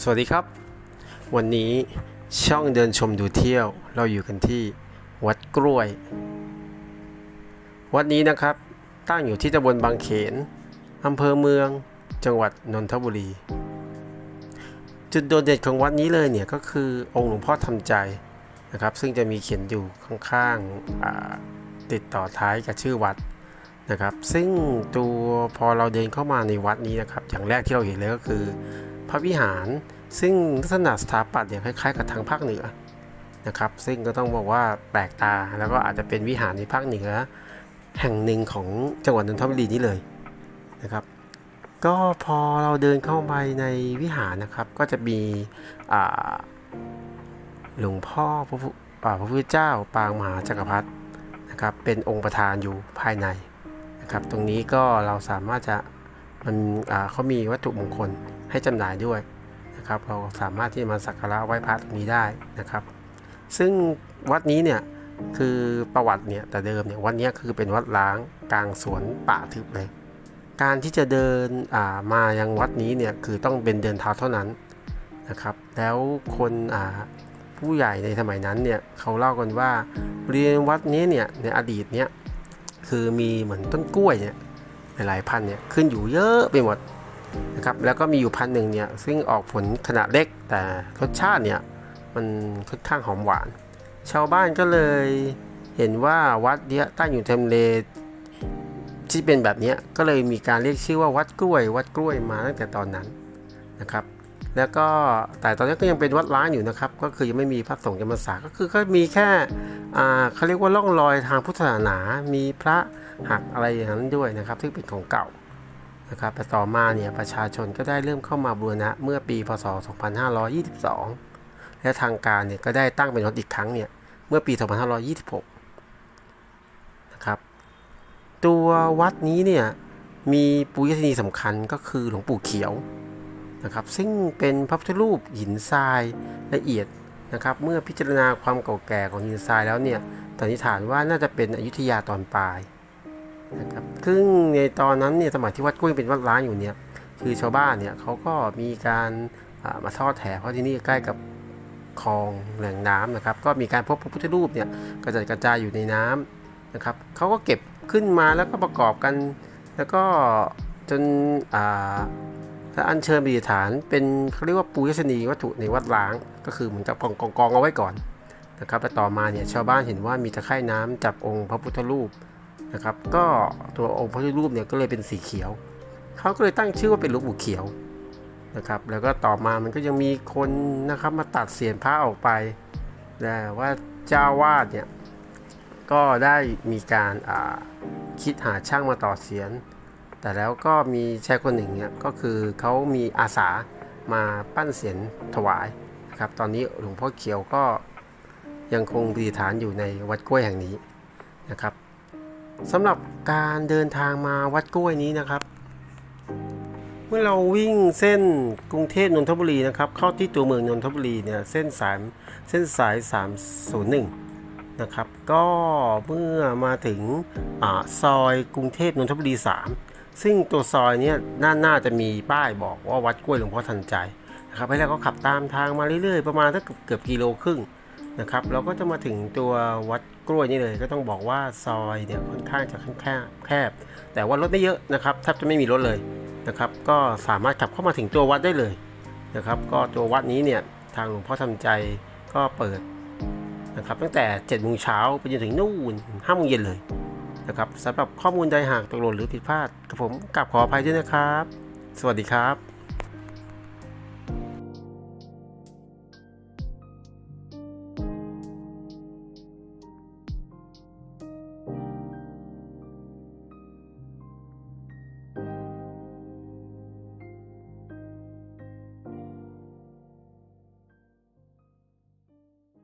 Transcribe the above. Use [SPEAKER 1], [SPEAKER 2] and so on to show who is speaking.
[SPEAKER 1] สวัสดีครับ วันนี้ช่องเดินชมดูเที่ยวเราอยู่กันที่วัดกล้วย วัดนี้นะครับตั้งอยู่ที่ตำบลบางเขนอำเภอเมืองจังหวัดนนทบุรี จุดโดดเด่นของวัดนี้เลยเนี่ยก็คือองค์หลวงพ่อทำใจนะครับ ซึ่งจะมีเขียนอยู่ข้างๆติดต่อท้ายกับชื่อวัดนะครับ ซึ่งตัวพอเราเดินเข้ามาในวัดนี้นะครับ อย่างแรกที่เราเห็นเลยก็คือ พระวิหาร ซึ่งลักษณะสถาปัตย์เนี่ยคล้ายๆกับทางภาคเหนือนะครับ ซึ่งก็ต้องบอกว่าแปลกตาแล้วก็อาจจะเป็นวิหารในภาคเหนือ แห่งหนึ่งของจังหวัดนนทบุรีนี้เลยนะครับ ก็พอเราเดินเข้าไปในวิหารนะครับ ก็จะมีหลวงพ่อพระพุอ่าพระพุทธเจ้าปางมหาจักรพรรดินะครับ เป็นองค์ประธานอยู่ภายในนะครับ ตรงนี้ก็เราสามารถจะมันเขามีวัตถุมงคล ให้จำหน่ายด้วยนะครับ เราสามารถที่จะมาสักการะไหว้พระตรงนี้ได้นะครับ ซึ่งวัดนี้เนี่ยคือประวัติเนี่ยแต่เดิมเนี่ยวัดนี้คือเป็นวัดล้างกลางสวนป่าทึบเลย การที่จะเดินอ่ามายังวัดนี้เนี่ยคือต้องเป็นเดินเท้าเท่านั้นนะครับ แล้วคนอ่าผู้ใหญ่ในสมัยนั้นเนี่ยเขาเล่ากันว่าบริเวณวัดนี้เนี่ยในอดีตเนี่ยคือมีเหมือนต้นกล้วยเนี่ยหลายพันเนี่ยขึ้นอยู่เยอะไปหมด นะครับแล้วก็มีอยู่พันหนึ่งเนี่ยซึ่งออกผลขนาดเล็กแต่รสชาติเนี่ยมันค่อนข้างหอมหวาน ชาวบ้านก็เลยเห็นว่าวัดเนี้ยตั้งอยู่ทำเลที่เป็นแบบนี้ก็เลยมีการเรียกชื่อว่าวัดกล้วย วัดกล้วยมาตั้งแต่ตอนนั้นนะครับ แล้วก็แต่ตอนนี้ก็ยังเป็นวัดล้างอยู่นะครับ ก็คือยังไม่มีพระสงฆ์จำพรรษาก็คือก็มีแค่เขาเรียกว่าล่องรอยทางพุทธศาสนา มีพระหักอะไรอย่างนั้นด้วยนะครับ ซึ่งเป็นของเก่า นะครับแต่ต่อมาเนี่ยประชาชนก็ได้เริ่มเข้ามาบูรณะเมื่อปี พศ 2522 และทางการเนี่ยก็ได้ตั้งเป็นวัดอีกครั้งเนี่ยเมื่อปี 2526 นะครับ ตัววัดนี้เนี่ยมีปุญญชนีสำคัญก็คือหลวงปู่เขียวนะครับซึ่งเป็นพระพุทธรูปหินทรายละเอียดนะครับเมื่อพิจารณาความเก่าแก่ของหินทรายแล้วเนี่ยสันนิษฐานว่าน่าจะเป็นอยุธยาตอนปลาย นะครับซึ่งในตอนนั้นเนี่ยสมัยที่วัดกุ้ยเป็นวัดร้างอยู่เนี่ยคือชาวบ้านเนี่ยเขาก็มีการมาทอดแถเพราะที่นี่ใกล้กับคลองแหล่งน้ำนะครับ ก็มีการพบพระพุทธรูปเนี่ยกระจัดกระจายอยู่ในน้ำนะครับเขาก็เก็บขึ้นมาแล้วก็ประกอบกัน แล้วก็จนอ่าถ้าอัญเชิญประดิฐานเป็นเขาเรียกว่าปูยชนีวัตถุในวัดล้าง ก็คือเหมือนกับกองกองกองเอาไว้ก่อนนะครับแต่ต่อมาเนี่ยชาวบ้านเห็นว่ามีตะไคร่น้ำจับองค์พระพุทธรูป นะครับ ก็ตัวองค์พระพุทธรูปเนี่ยก็เลยเป็นสีเขียว เขาก็เลยตั้งชื่อว่าเป็นหลวงปู่เขียวนะครับ แล้วก็ต่อมามันก็ยังมีคนนะครับมาตัดเสียนพระออกไปแต่ว่าเจ้าวาดเนี่ยก็ได้มีการาคิดหาช่างมาต่อเสียน แต่แล้วก็มีชายคนหนึ่งเนี่ยก็คือเขามีอาสามาปั้นเสียนถวายนะครับ ตอนนี้หลวงพ่อเขียวก็ยังคงประดิฐานอยู่ในวัดกล้วยแห่งนี้นะครับ สำหรับการเดินทางมาวัดกล้วยนี้นะครับ เมื่อเราวิ่งเส้นกรุงเทพนนทบุรีนะครับ เข้าที่ตัวเมืองนนทบุรีเนี่ยเส้นสายเส้นสาย 301 นะครับ ก็เมื่อมาถึงอซอยกรุงเทพนนทบุรี 3 ซึ่งตัวซอยเนี้น่าน่าจะมีป้ายบอกว่าวัดกล้วยหลวงพ่อทันใจนะครับให้เราก็ขับตามทางมาเรื่อยๆ ประมาณสักเกือบเกือบกิโลครึ่ง นะครับ เราก็จะมาถึงตัววัดกล้วยนี่เลย ก็ต้องบอกว่าซอยเนี่ยค่อนข้างจะแคบแคบ แต่ว่ารถไม่เยอะนะครับแทบจะไม่มีรถเลยนะครับ ก็สามารถขับเข้ามาถึงตัววัดได้เลยนะครับ ก็ตัววัดนี้เนี่ยทางหลวงพ่อทำใจก็เปิดนะครับ ตั้งแต่7จ็ดโมงเช้าไปจนถึงนู่นห้าโมงเย็นเลยนะครับสำหรับข้อมูลใดหากตกหล่นหรือผิดพลาดกับผมกลับขออภัยด้วยนะครับ สวัสดีครับ